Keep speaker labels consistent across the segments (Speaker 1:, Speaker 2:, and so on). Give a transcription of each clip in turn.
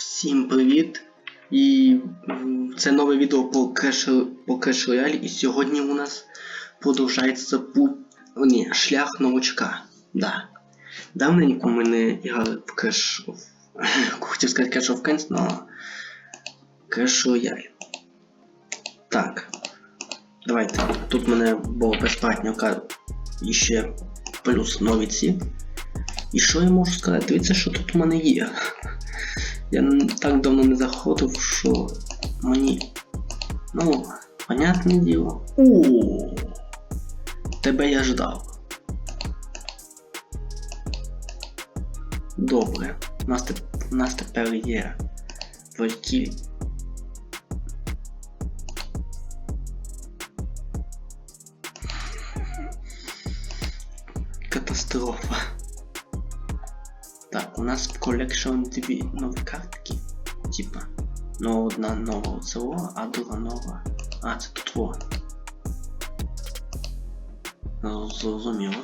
Speaker 1: Всім привіт! І це нове відео по Crash, по Crash Royale. І сьогодні у нас продовжається путь. Ні, шлях новачка. Да. Давненько ми не грали в Crash of... Хотів сказати Crash of Clans, но Crash Royale. Так. Давайте. Тут мене було безплатно ка- і ще плюс нові ці. І що я можу сказати? Дивіться, що тут у мене є. Я так давно не заходив, що мені. Ну, понятне діло. О, тебе я ждав. Добре. У нас, у нас тепер є Valkyrie. У нас в колекшн дві нові картки. Типа. Ну, одна нова ЦО, а друга нова. А, це тут во. Зрозуміло.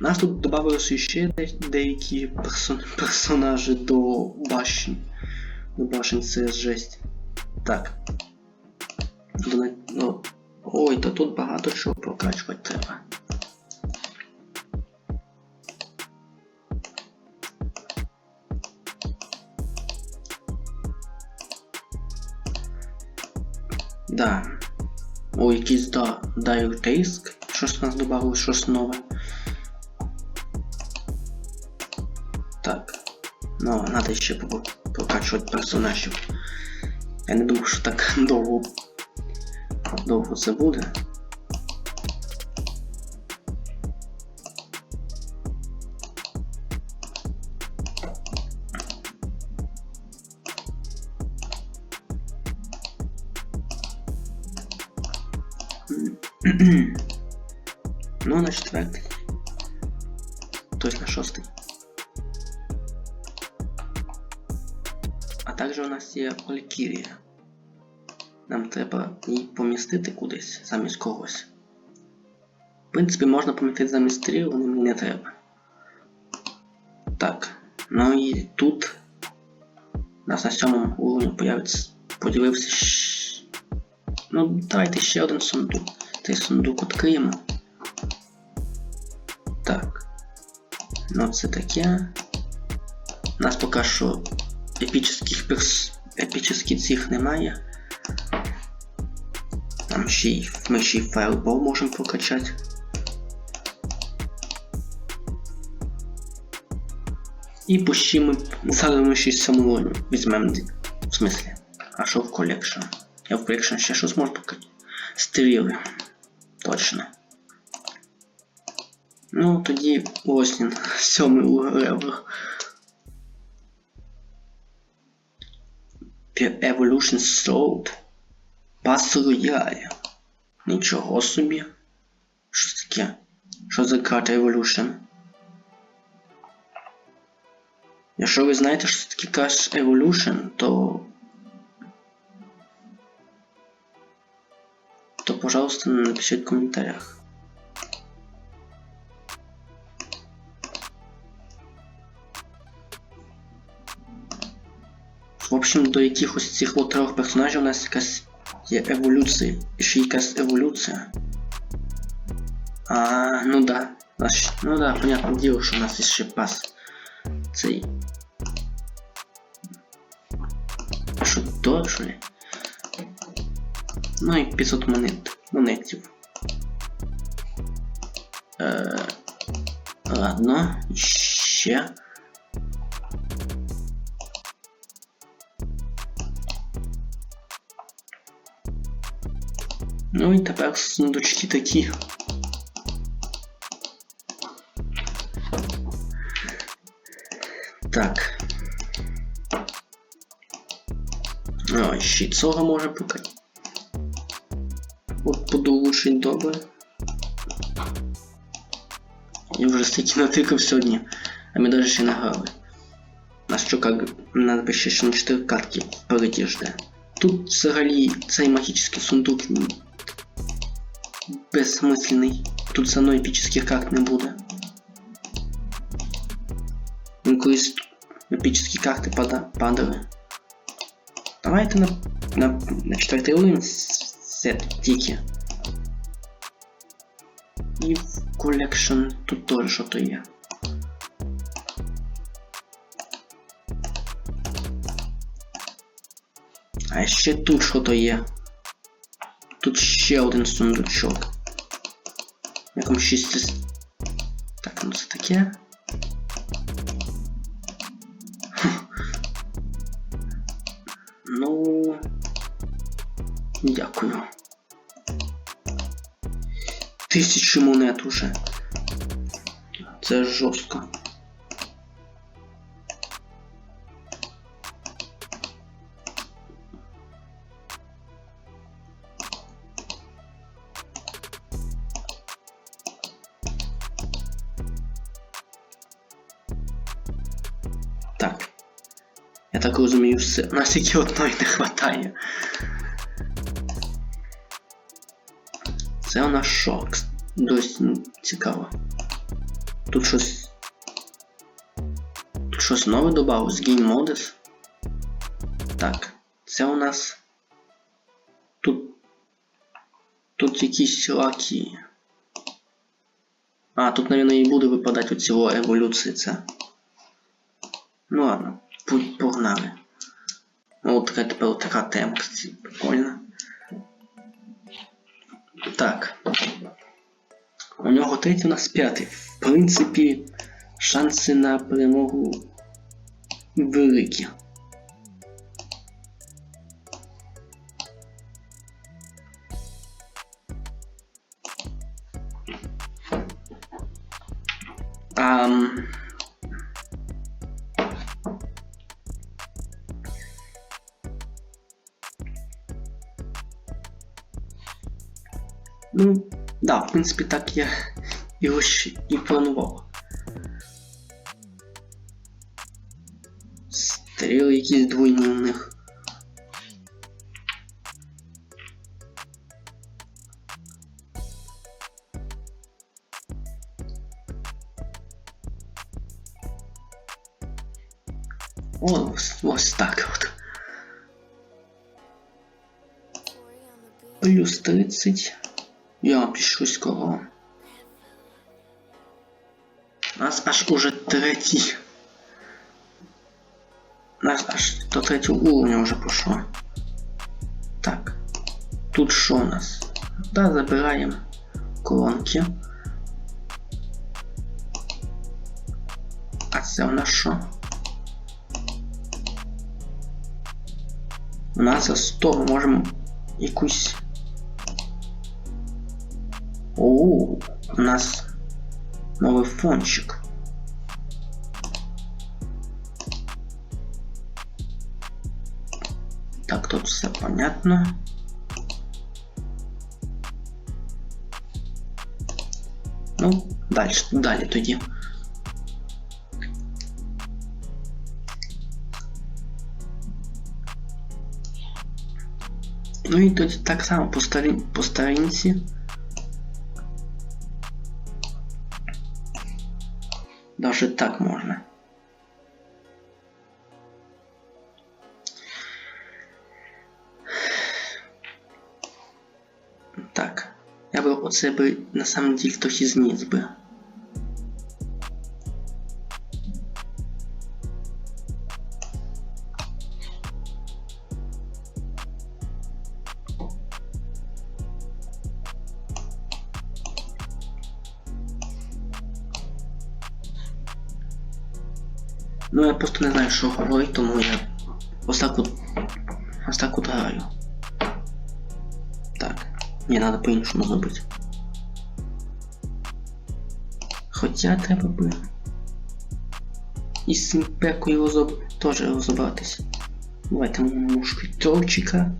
Speaker 1: Нас тут додавалося ще де- деякі персон... персонажі до башень. До башень це жесть. Так. Ну, ой, то тут багато чого прокачувати треба. Да. О, якийсь да, Dire Task. Щось нас додали, щось нове. Так. Ну, надо ще прокачувати персонажів. Я не думав, що так довго. Довго це буде. Ну, на четвертий. Тобто на шостий. А також у нас є Валькірія. Нам треба її помістити кудись замість когось. В принципі, можна помістити замість стріл, але мені не треба. Так. Ну і тут у нас на сьомому уровні появиться. Поділився. Ну, давайте ще один сундук. Цей сундук відкриємо. Ну це таке. У нас поки що епічних перс... епічних цих немає. Там ще й ми ще й фаербол можемо прокачати. І пущі ми ще й візьмемо. В смислі. А що в колекшн? Я в колекшн ще щось можу прокачати. Стріли. Точно. Ну, тоді Оснін, сьомий левел. Evolution Sword. Пас Рояль. Нічого собі. Що таке? Що за карта Evolution? Якщо ви знаєте, що це таке карта Evolution, то... То, пожалуйста, напишіть в коментарях. Общем, до якихось цих от трьох персонажів у нас якась є еволюція. І ще якась еволюція. А, ну да. Ну да, понятное дело, що у нас є ще пас. Цей. Що то, що ли? Ну і 500 монет. Монетів. Е, ладно, ще. Ну і тепер сундучки такі. Так. О, ще цього може покати. От подолучить добре. Я вже стільки натикав сьогодні, а ми навіть ще не грали. Що как би ще на 4 катки впереді жде. Тут взагалі цей магічний сундук м, безсмисленний. Тут за мною епічних карт не буде. Він колись епічні карти пада, падали. Давайте на, на, на четвертий уровень сет тільки. І в колекшн тут теж що то є. А ще тут що то є. Тут ще один сундучок. Якому 6. Так, ну це таке. Ну. Дякую. Тисячі монет уже. Це жорстко. Я так розумію, все. Нас тільки одної не вистачає. Це у нас шок. Досі цікаво. Тут щось. Тут щось нове додалось. Game Modes. Так, це у нас. Тут. Тут якісь лаки. А, тут, мабуть, і буде випадати оці еволюції це. Ну, от тепер така темка, прикольно. Так. У нього третій, у нас п'ятий. В принципі, шанси на перемогу великі. Ну, да, в принципі, так я його ще і планував. Стріли якісь двойні у них. О, ось, ось так от. Плюс 30. Я пишу скоро. У нас аж уже третій. У нас аж до третього уровня вже пішло. Так. Тут що у нас? Да, забираємо колонки. А це у нас що? У нас за 100 ми можемо якусь О, у нас новый фончик. Так, тут все понятно. Ну, дальше, далі тоді. Ну і тоді так само по, старі, Даже так можна. Так. Я би оце би на самом деле трохи зніс би. Ну я просто не знаю, що говорити, тому я ось так от ось так от граю. Так, мені треба по-іншому зробити. Хоча треба би із з пекою розоб... теж розібратися. Давайте мушкетерчика.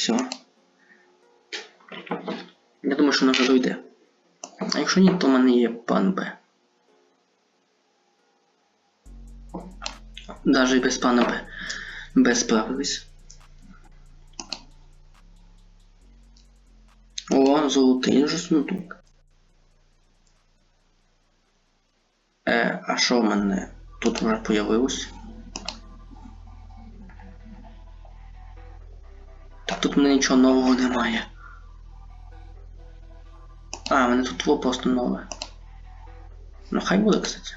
Speaker 1: Все. Я думаю, що вже дойде. А якщо ні, то в мене є план Б. Даже і без плана Б. Б справились. О, золотий вже сундук. Е, а що в мене тут вже появилось? Тут мене нічого нового немає. А, мене тут було просто нове. Ну хай буде, кстати.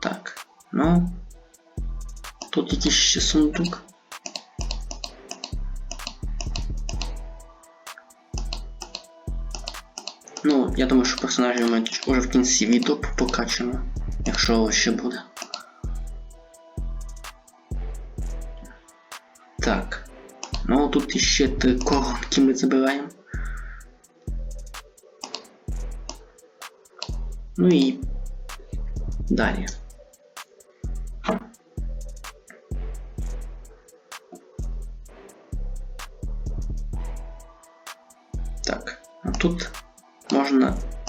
Speaker 1: Так, ну. Тут якийсь ще сундук. Ну, я думаю, що персонажів ми вже в кінці відео покачемо, якщо ще буде. Так. Ну тут іще три коронки ми забираємо. Ну і далі.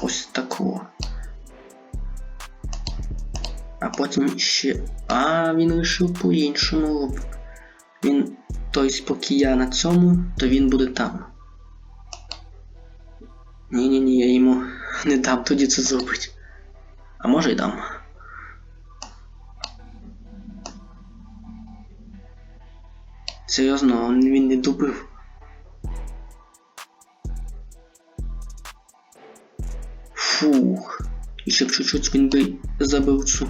Speaker 1: Ось такого. А потім ще... А, він вирішив по-іншому. Він, тобто, поки я на цьому, то він буде там. Ні-ні-ні, я йому не дам тоді це зробити. А може й дам. Серйозно, він не добив. Фух. І ще б чуть-чуть він би забив цю.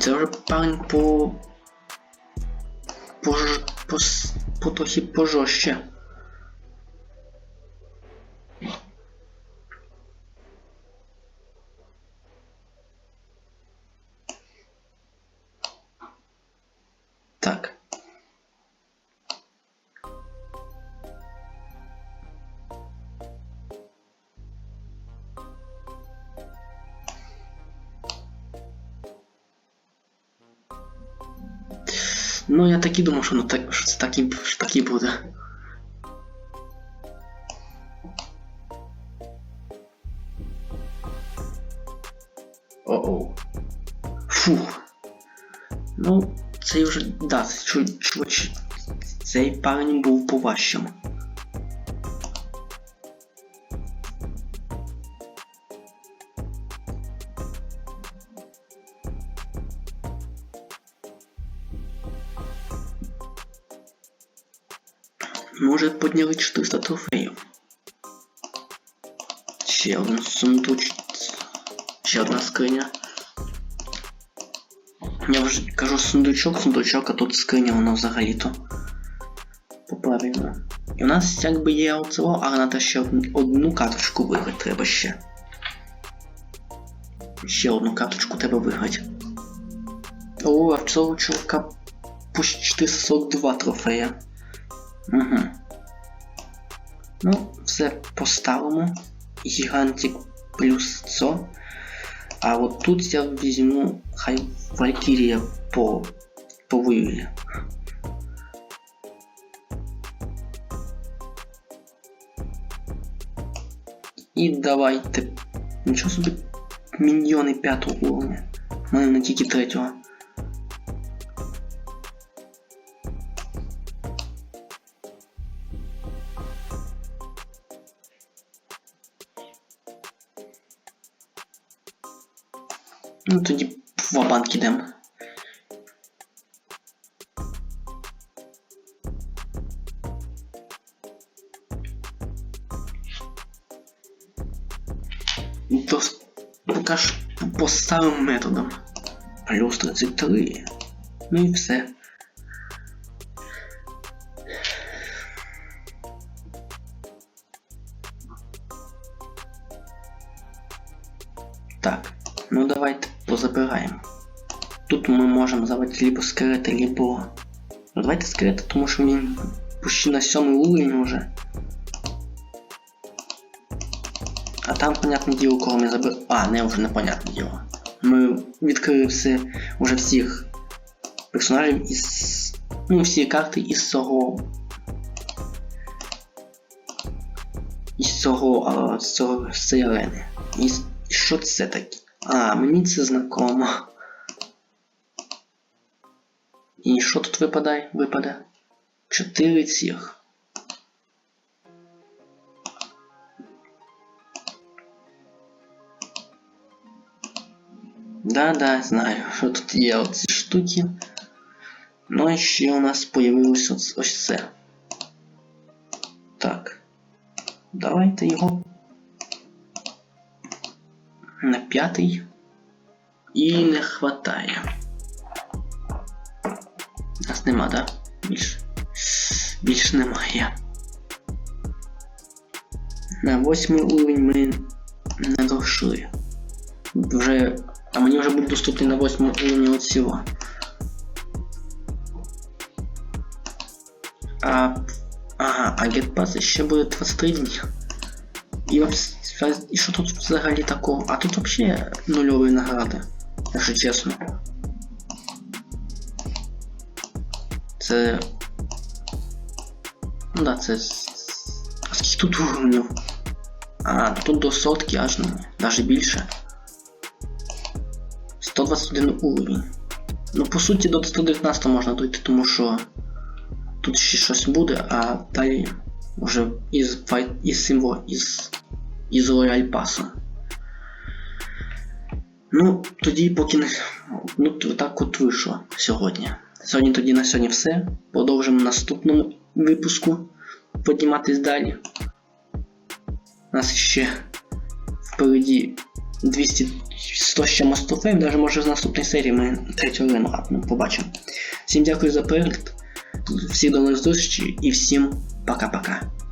Speaker 1: Це вже парень по... по... по... по трохи Ну, я так і думав, що, ну, так, що це так і, що так і буде. О-оу. Фух. Ну, цей вже, да, чу, чу, чу, цей парень був поважчим. Ми вже 400 трофеїв. Ще один сундуч. Ще одна скриня. Я вже кажу сундучок, сундучок, а тут скриня воно взагалі-то. Поправильно. І у нас якби є оцього, але треба ще одну, карточку виграти треба ще. Ще одну карточку треба виграти. О, а в цього чувака почти 442 трофея. Угу. Ну, все поставимо. Гігантик плюс це. А от тут я візьму, хай Валькірія по повоює. І давайте. Нічого собі міньйони п'ятого уровня. У мене не тільки третього. Ну тоді в банк ідемо. До... Поки ж по самим методам. Плюс 33. Ну і все. Позабираємо. тут ми можемо заводити либо скелети, либо. Ну давайте скелети, тому що він почти на сьомий уровень уже. А там, понятне діло, кого ми забили. А, не вже непонятне діло. Ми відкрили все уже всіх персонажів із. Ну, всі карти із цього. Із цього. З цього з цієї арени. І що це таке? А, мені це знакомо. І що тут випадає? Випаде? Чотири цих. Да-да, знаю, що тут є оці штуки. Ну і ще у нас появилось ось, це. Так. Давайте його. На п'ятий. І не хватає. Нас нема, да? Більше. Більше немає. На восьмий уровень ми не дошли. Вже. А мені вже буде доступний на восьмому уровні от цього. А. Ага, а гетпас ще буде 23 дні. І, вс- і що тут взагалі такого? А тут взагалі нульові награди, якщо чесно. Це. Ну да, це. А скільки тут уровнів? А, тут до сотки аж навіть більше. 121 уровень. Ну, по суті, до 119 можна дойти, тому що тут ще щось буде, а далі вже із із символ із із Рояль Паса. Ну, тоді поки не. Ну, так от вийшло сьогодні. Сьогодні тоді на сьогодні все. Продовжимо в наступному випуску підніматись далі. У нас ще впереді 200 100 з чимось трофеїв, навіть може з наступної серії ми третю арену побачимо. Всім дякую за перегляд. Всіх до нових зустрічей і всім пока-пока.